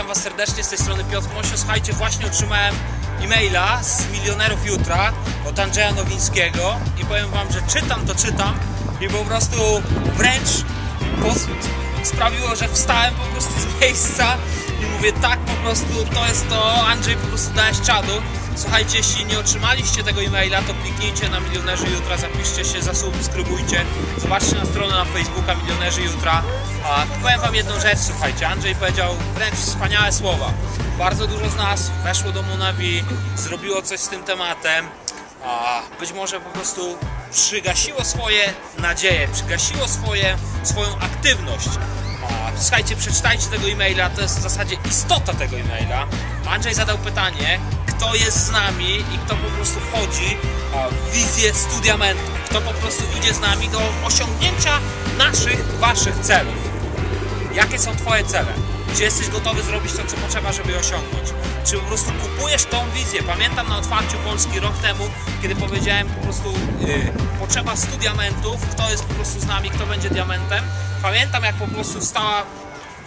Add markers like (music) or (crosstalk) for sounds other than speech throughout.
Witam Was serdecznie z tej strony Piotr Mosio. Słuchajcie, właśnie otrzymałem e-maila z milionerów jutra od Andrzeja Nowińskiego i powiem Wam, że czytam to czytam i po prostu wręcz sprawiło, że wstałem po prostu z miejsca i mówię tak po prostu to jest to, Andrzej po prostu dałeś czadu. Słuchajcie, jeśli nie otrzymaliście tego e-maila, to kliknijcie na Milionerzy Jutra, zapiszcie się, zasubskrybujcie, zobaczcie na stronę na Facebooka Milionerzy Jutra. A powiem Wam jedną rzecz, słuchajcie, Andrzej powiedział wręcz wspaniałe słowa. Bardzo dużo z nas weszło do Monavi, zrobiło coś z tym tematem, a być może po prostu przygasiło swoje nadzieje, przygasiło swoje, swoją aktywność. Słuchajcie, przeczytajcie tego e-maila, to jest w zasadzie istota tego e-maila. Andrzej zadał pytanie, kto jest z nami i kto po prostu wchodzi w wizję studiamentu, kto po prostu idzie z nami do osiągnięcia naszych, waszych celów. Jakie są Twoje cele? Czy jesteś gotowy zrobić to, co potrzeba, żeby je osiągnąć? Czy po prostu kupujesz tą wizję? Pamiętam na otwarciu Polski rok temu, kiedy powiedziałem po prostu yy, potrzeba studiamentów, kto jest po prostu z nami, kto będzie diamentem. Pamiętam jak po prostu stała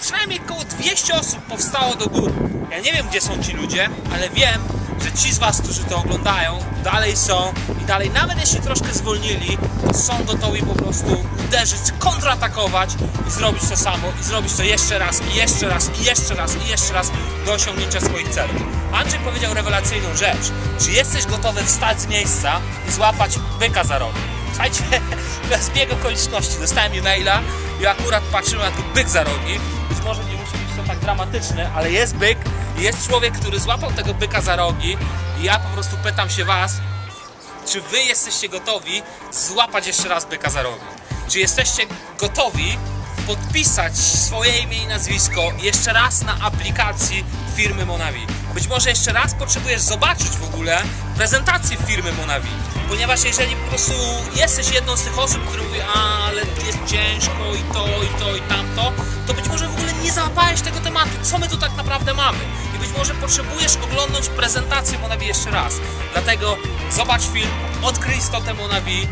przynajmniej około 200 osób powstało do góry. Ja nie wiem, gdzie są ci ludzie, ale wiem, że ci z Was, którzy to oglądają, dalej są i dalej, nawet jeśli troszkę zwolnili, są gotowi po prostu uderzyć, kontratakować i zrobić to samo, i zrobić to jeszcze raz, i jeszcze raz, i jeszcze raz, i jeszcze raz do osiągnięcia swoich celów. Andrzej powiedział rewelacyjną rzecz. Czy jesteś gotowy wstać z miejsca i złapać byka za rogi? Słuchajcie, (laughs) bez biegu okoliczności dostałem e-maila i akurat patrzyłem na tu byk za rogi. Być może nie musi tak dramatyczne, ale jest byk i jest człowiek, który złapał tego byka za rogi i ja po prostu pytam się was, czy wy jesteście gotowi złapać jeszcze raz byka za rogi? Czy jesteście gotowi podpisać swoje imię i nazwisko jeszcze raz na aplikacji firmy Monavi? Być może jeszcze raz potrzebujesz zobaczyć w ogóle prezentację firmy Monavi, ponieważ jeżeli po prostu jesteś jedną z tych osób, które mówi, ale załapałeś tego tematu, co my tu tak naprawdę mamy. I być może potrzebujesz oglądnąć prezentację Monavi jeszcze raz. Dlatego zobacz film, odkryj istotę Monavi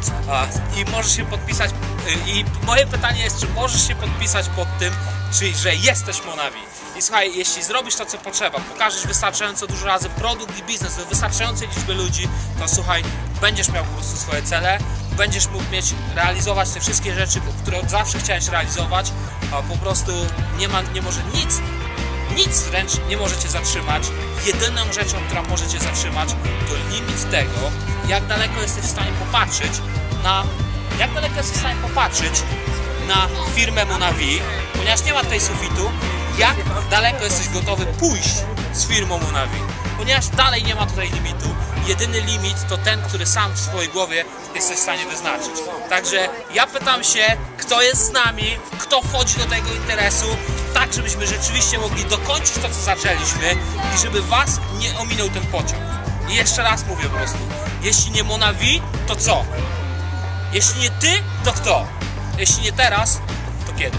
i możesz się podpisać. y, I moje pytanie jest, czy możesz się podpisać pod tym, czy że jesteś Monavi. I słuchaj, jeśli zrobisz to, co potrzeba, pokażesz wystarczająco dużo razy produkt i biznes do wystarczającej liczby ludzi, to słuchaj, będziesz miał po prostu swoje cele, będziesz mógł mieć, realizować te wszystkie rzeczy, które zawsze chciałeś realizować, a po prostu nie ma, nie może nic nic wręcz nie może Cię zatrzymać. Jedyną rzeczą, która może Cię zatrzymać, to limit tego, jak daleko jesteś w stanie popatrzeć na. Jak daleko jesteś w stanie popatrzeć na firmę Monavi, ponieważ nie ma tutaj sufitu, jak daleko jesteś gotowy pójść z firmą Monavi, ponieważ dalej nie ma tutaj limitu. Jedyny limit to ten, który sam w swojej głowie jesteś w stanie wyznaczyć. Także ja pytam się, kto jest z nami, kto wchodzi do tego interesu, tak żebyśmy rzeczywiście mogli dokończyć to, co zaczęliśmy i żeby Was nie ominął ten pociąg. I jeszcze raz mówię po prostu, jeśli nie Monavi, to co? Jeśli nie Ty, to kto? Jeśli nie teraz, to kiedy?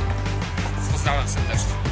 Pozdrawiam serdecznie.